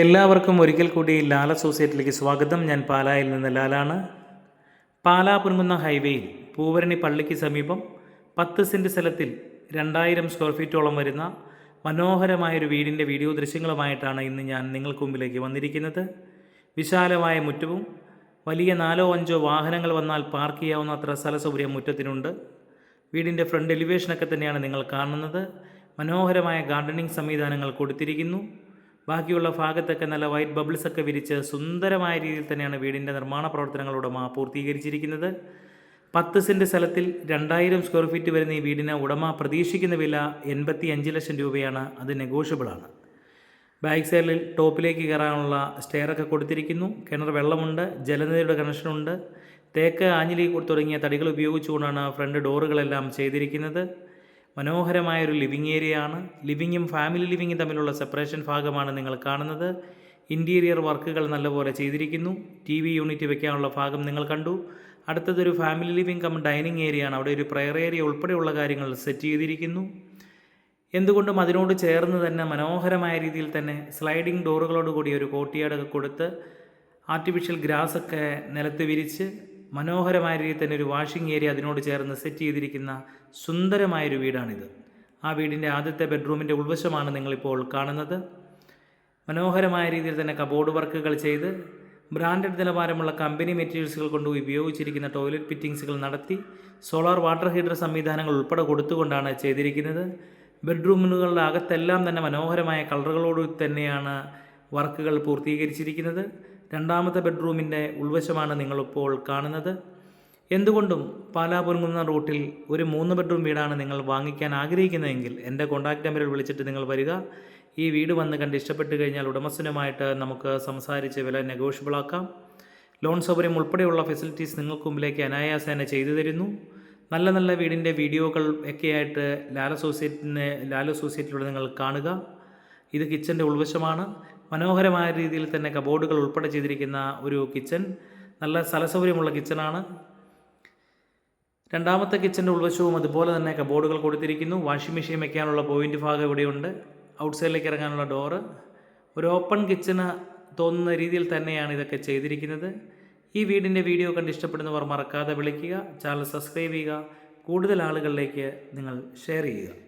എല്ലാവർക്കും ഒരിക്കൽ കൂടി ലാല അസോസിയേറ്റിലേക്ക് സ്വാഗതം. ഞാൻ പാലായിൽ നിന്ന് ലാലാണ്. പാലാ പുൻകുന്ന ഹൈവേയിൽ പൂവരണി പള്ളിക്ക് സമീപം പത്ത് സെന്റ് സ്ഥലത്തിൽ രണ്ടായിരം സ്ക്വയർ ഫീറ്റോളം വരുന്ന മനോഹരമായൊരു വീടിന്റെ വീഡിയോ ദൃശ്യങ്ങളുമായിട്ടാണ് ഇന്ന് ഞാൻ നിങ്ങൾക്ക് മുമ്പിലേക്ക് വന്നിരിക്കുന്നത്. വിശാലമായ മുറ്റവും വലിയ നാലോ അഞ്ചോ വാഹനങ്ങൾ വന്നാൽ പാർക്ക് ചെയ്യാവുന്ന അത്ര സ്ഥല സൗകര്യം മുറ്റത്തിനുണ്ട്. വീടിന്റെ ഫ്രണ്ട് എലിവേഷനൊക്കെ തന്നെയാണ് നിങ്ങൾ കാണുന്നത്. മനോഹരമായ ഗാർഡനിങ് സംവിധാനങ്ങൾ കൊടുത്തിരിക്കുന്നു. ബാക്കിയുള്ള ഭാഗത്തൊക്കെ നല്ല വൈറ്റ് ബബിൾസ് ഒക്കെ വിരിച്ച് സുന്ദരമായ രീതിയിൽ തന്നെയാണ് വീടിന്റെ നിർമ്മാണ പ്രവർത്തനങ്ങളുടെ ഉടമ പൂർത്തീകരിച്ചിരിക്കുന്നത്. പത്ത് സെന്റ് സ്ഥലത്തിൽ രണ്ടായിരം സ്ക്വയർ ഫീറ്റ് വരുന്ന ഈ വീടിന് ഉടമ പ്രതീക്ഷിക്കുന്ന വില എൺപത്തി അഞ്ച് ലക്ഷം രൂപയാണ്. അത് നെഗോഷ്യബിളാണ് ബാക്ക് സൈഡിൽ ടോപ്പിലേക്ക് കയറാനുള്ള സ്റ്റെയറൊക്കെ കൊടുത്തിരിക്കുന്നു. കിണർ വെള്ളമുണ്ട് ജലനിധിയുടെ കണക്ഷനുണ്ട് തേക്ക് ആഞ്ഞിലി തുടങ്ങിയ തടികൾ ഉപയോഗിച്ചുകൊണ്ടാണ് ഫ്രണ്ട് ഡോറുകളെല്ലാം ചെയ്തിരിക്കുന്നത്. മനോഹരമായ ഒരു ലിവിങ് ഏരിയയാണ് ലിവിങ്ങും ഫാമിലി ലിവിങ്ങും തമ്മിലുള്ള സെപ്പറേഷൻ ഭാഗമാണ് നിങ്ങൾ കാണുന്നത്. ഇന്റീരിയർ വർക്കുകൾ നല്ലപോലെ ചെയ്തിരിക്കുന്നു. ടി വി യൂണിറ്റ് വെക്കാനുള്ള ഭാഗം നിങ്ങൾ കണ്ടു. അടുത്തതൊരു family living cum dining area ആണ്. അവിടെ ഒരു പ്രയർ ഏരിയ ഉൾപ്പെടെയുള്ള കാര്യങ്ങൾ സെറ്റ് ചെയ്തിരിക്കുന്നു. എന്തുകൊണ്ടും അതിനോട് ചേർന്ന് തന്നെ മനോഹരമായ രീതിയിൽ തന്നെ സ്ലൈഡിംഗ് ഡോറുകളോട് കൂടി ഒരു കോട്ടിയാടൊക്കെ കൊടുത്ത് ആർട്ടിഫിഷ്യൽ ഗ്രാസൊക്കെ നിലത്ത് വിരിച്ച് മനോഹരമായ രീതിയിൽ തന്നെ ഒരു വാഷിംഗ് ഏരിയ അതിനോട് ചേർന്ന് സെറ്റ് ചെയ്തിരിക്കുന്ന സുന്ദരമായൊരു വീടാണിത്. ആ വീടിന്റെ ആദ്യത്തെ ബെഡ്റൂമിന്റെ ഉൾവശമാണ് നിങ്ങളിപ്പോൾ കാണുന്നത്. മനോഹരമായ രീതിയിൽ തന്നെ കബോർഡ് വർക്കുകൾ ചെയ്ത് ബ്രാൻഡഡ് നിലവാരമുള്ള കമ്പനി മെറ്റീരിയൽസുകൾ കൊണ്ട് ഉപയോഗിച്ചിരിക്കുന്ന ടോയ്ലറ്റ് ഫിറ്റിങ്സുകൾ നടത്തി സോളാർ വാട്ടർ ഹീറ്റർ സംവിധാനങ്ങൾ ഉൾപ്പെടെ കൊടുത്തുകൊണ്ടാണ് ചെയ്തിരിക്കുന്നത്. ബെഡ്റൂമുകളുടെ അകത്തെല്ലാം തന്നെ മനോഹരമായ കളറുകളോട് തന്നെയാണ് വർക്കുകൾ പൂർത്തീകരിച്ചിരിക്കുന്നത്. രണ്ടാമത്തെ ബെഡ്റൂമിന്റെ ഉൾവശമാണ് നിങ്ങളിപ്പോൾ കാണുന്നത്. എന്തുകൊണ്ടും പാലാ പൊൻകുന്ന റൂട്ടിൽ ഒരു മൂന്ന് ബെഡ്റൂം വീടാണ് നിങ്ങൾ വാങ്ങിക്കാൻ ആഗ്രഹിക്കുന്നതെങ്കിൽ എന്റെ കോൺടാക്റ്റ് നമ്പറിൽ വിളിച്ചിട്ട് നിങ്ങൾ വരിക. ഈ വീട് വന്ന് കണ്ട് ഇഷ്ടപ്പെട്ട് കഴിഞ്ഞാൽ ഉടമസ്ഥനുമായിട്ട് നമുക്ക് സംസാരിച്ച് വില നെഗോഷ്യബിൾ ആക്കാം. ലോൺ സൗകര്യം ഉൾപ്പെടെയുള്ള ഫെസിലിറ്റീസ് നിങ്ങൾക്ക് മുമ്പിലേക്ക് അനായാസേന ചെയ്തു തരുന്നു. നല്ല നല്ല വീടിന്റെ വീഡിയോകൾ ഒക്കെയായിട്ട് ലാൽ അസോസിയേറ്റിനെ ലാൽ അസോസിയേറ്റിലൂടെ നിങ്ങൾ കാണുക. ഇത് കിച്ചന്റെ ഉൾവശമാണ്. മനോഹരമായ രീതിയിൽ തന്നെ കബോർഡുകൾ ഉൾപ്പെടെ ചെയ്തിരിക്കുന്ന ഒരു കിച്ചൺ നല്ല സ്ഥലസൗകര്യമുള്ള കിച്ചണാണ് രണ്ടാമത്തെ കിച്ചന്റെ ഉൾവശവും അതുപോലെ തന്നെ കബോർഡുകൾ കൊടുത്തിരിക്കുന്നു. വാഷിംഗ് മെഷീൻ വയ്ക്കാനുള്ള പോയിന്റ് ഭാഗം ഇവിടെയുണ്ട്. ഔട്ട്സൈഡിലേക്ക് ഇറങ്ങാനുള്ള ഡോറ്. ഒരു ഓപ്പൺ കിച്ചന് തോന്നുന്ന രീതിയിൽ തന്നെയാണ് ഇതൊക്കെ ചെയ്തിരിക്കുന്നത്. ഈ വീടിന്റെ വീഡിയോ കണ്ട് ഇഷ്ടപ്പെടുന്നവർ മറക്കാതെ വിളിക്കുക. ചാനൽ സബ്സ്ക്രൈബ് ചെയ്യുക. കൂടുതൽ ആളുകളിലേക്ക് നിങ്ങൾ ഷെയർ ചെയ്യുക.